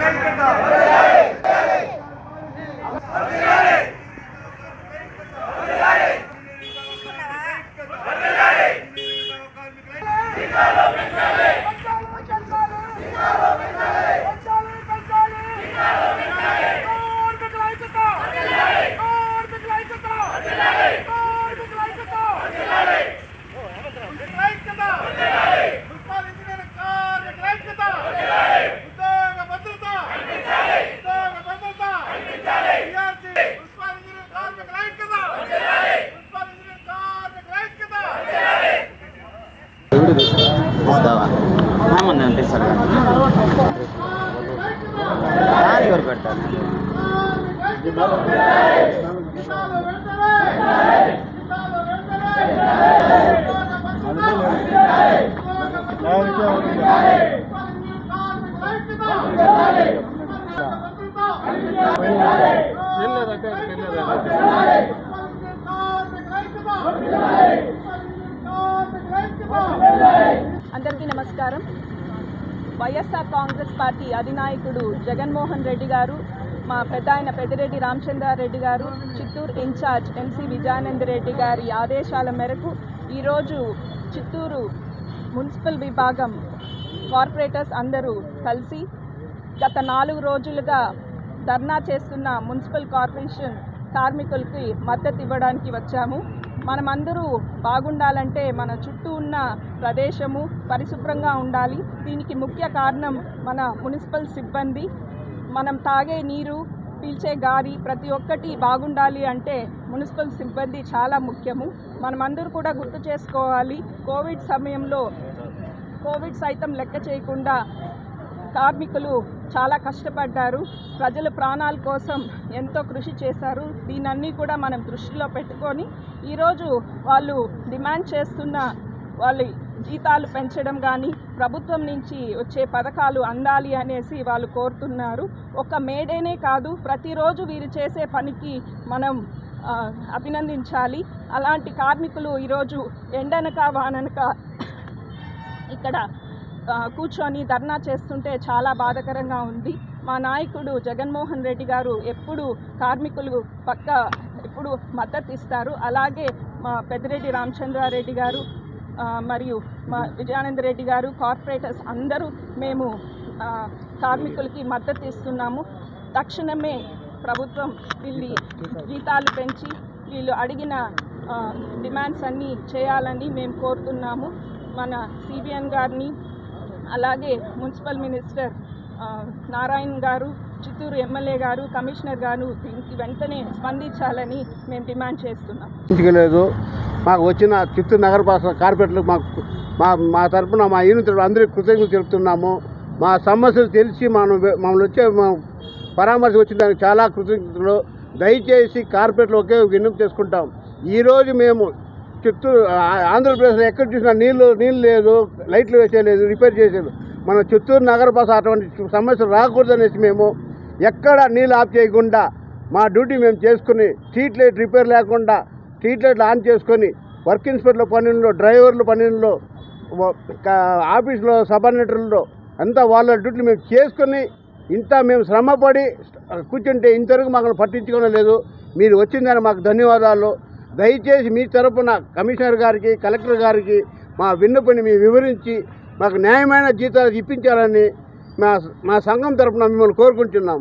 கேட்டா చేస్తారు కానీ ఎవరు పెడతారు అందరికీ నమస్కారం. వైఎస్ఆర్ కాంగ్రెస్ పార్టీ అధినాయకుడు జగన్మోహన్ రెడ్డి గారు మా పెద్ద ఆయన పెద్దిరెడ్డి రామచంద్రారెడ్డి గారు చిత్తూరు ఇన్ఛార్జ్ ఎంసీ విజయానంద రెడ్డి గారి ఆదేశాల మేరకు ఈరోజు చిత్తూరు మున్సిపల్ విభాగం కార్పొరేటర్స్ అందరూ కలిసి గత నాలుగు రోజులుగా ధర్నా చేస్తున్న మున్సిపల్ కార్పొరేషన్ కార్మికులకి మద్దతు ఇవ్వడానికి వచ్చాము. మనమందరూ బాగుండాలంటే మన చుట్టూ ఉన్న ప్రదేశము పరిశుభ్రంగా ఉండాలి. దీనికి ముఖ్య కారణం మన మున్సిపల్ సిబ్బంది. మనం తాగే నీరు పీల్చే గాలి ప్రతి ఒక్కటి బాగుండాలి అంటే మున్సిపల్ సిబ్బంది చాలా ముఖ్యము. మనమందరూ కూడా గుర్తు చేసుకోవాలి కోవిడ్ సమయంలో కోవిడ్ సైతం లెక్క చేయకుండా కార్మికులు చాలా కష్టపడ్డారు. ప్రజల ప్రాణాల కోసం ఎంతో కృషి చేశారు. దీనన్నీ కూడా మనం దృష్టిలో పెట్టుకొని ఈరోజు వాళ్ళు డిమాండ్ చేస్తున్న వాళ్ళ జీతాలు పెంచడం కానీ ప్రభుత్వం నుంచి వచ్చే పథకాలు అందాలి అనేసి వాళ్ళు కోరుతున్నారు. ఒక మేడేనే కాదు ప్రతిరోజు వీరు చేసే పనికి మనం అభినందించాలి. అలాంటి కార్మికులు ఈరోజు ఎండనక వాననక ఇక్కడ కూర్చొని ధర్నా చేస్తుంటే చాలా బాధాకరంగా ఉంది. మా నాయకుడు జగన్మోహన్ రెడ్డి గారు ఎప్పుడు కార్మికులు పక్క ఎప్పుడు మద్దతు ఇస్తారు. అలాగే మా పెద్దిరెడ్డి రామచంద్రారెడ్డి గారు మరియు మా విజయానంద రెడ్డి గారు కార్పొరేటర్స్ అందరూ మేము కార్మికులకి మద్దతు ఇస్తున్నాము. తక్షణమే ప్రభుత్వం వీళ్ళు జీతాలు పెంచి వీళ్ళు అడిగిన డిమాండ్స్ అన్నీ చేయాలని మేము కోరుతున్నాము. మన సిబిఎన్ గారిని అలాగే మున్సిపల్ మినిస్టర్ నారాయణ్ గారు చిత్తూరు ఎమ్మెల్యే గారు కమిషనర్ గారు దీనికి వెంటనే స్పందించాలని మేము డిమాండ్ చేస్తున్నాం. లేదు. మాకు వచ్చిన చిత్తూరు నగరపాలక కార్పొరేటర్లకు మాకు మా మా తరపున మా యూనిట్ అందరికీ కృతజ్ఞతలు తెలుపుతున్నాము. మా సమస్యలు తెలిసి మనం మమ్మల్ని వచ్చే పరామర్శ వచ్చిన దానికి చాలా కృతజ్ఞతలు. దయచేసి కార్పొరేట్లు ఒకే విన్నపం చేసుకుంటాం. ఈరోజు మేము చిత్తూరు ఆ- ఆంధ్రప్రదేశ్లో ఎక్కడ చూసినా నీళ్ళు నీళ్ళు లేదు లైట్లు వేసేయలేదు రిపేర్ చేసేది. మన చిత్తూరు నగరపాస అటువంటి సమస్యలు రాకూడదనేసి మేము ఎక్కడ నీళ్ళు ఆఫ్ చేయకుండా మా డ్యూటీ మేము చేసుకుని స్ట్రీట్ లైట్ రిపేర్ లేకుండా స్ట్రీట్ లైట్లు ఆన్ చేసుకొని వర్క్ ఇన్స్పెక్టర్ల పనుల్లో డ్రైవర్ల పనుల్లో ఆఫీసులో క- ఆఫీస్లో అంతా వాళ్ళ డ్యూటీలు మేము చేసుకొని ఇంత మేము శ్రమపడి కూర్చుంటే ఇంతవరకు మాకు పట్టించుకోవడం లేదు. మీరు వచ్చిందని మాకు ధన్యవాదాలు. దయచేసి మీ తరపున కమిషనర్ గారికి కలెక్టర్ గారికి మా విన్నపని మీ వివరించి మాకు న్యాయమైన జీతాలు ఇప్పించాలని మా మా సంఘం తరపున మిమ్మల్ని కోరుకుంటున్నాం.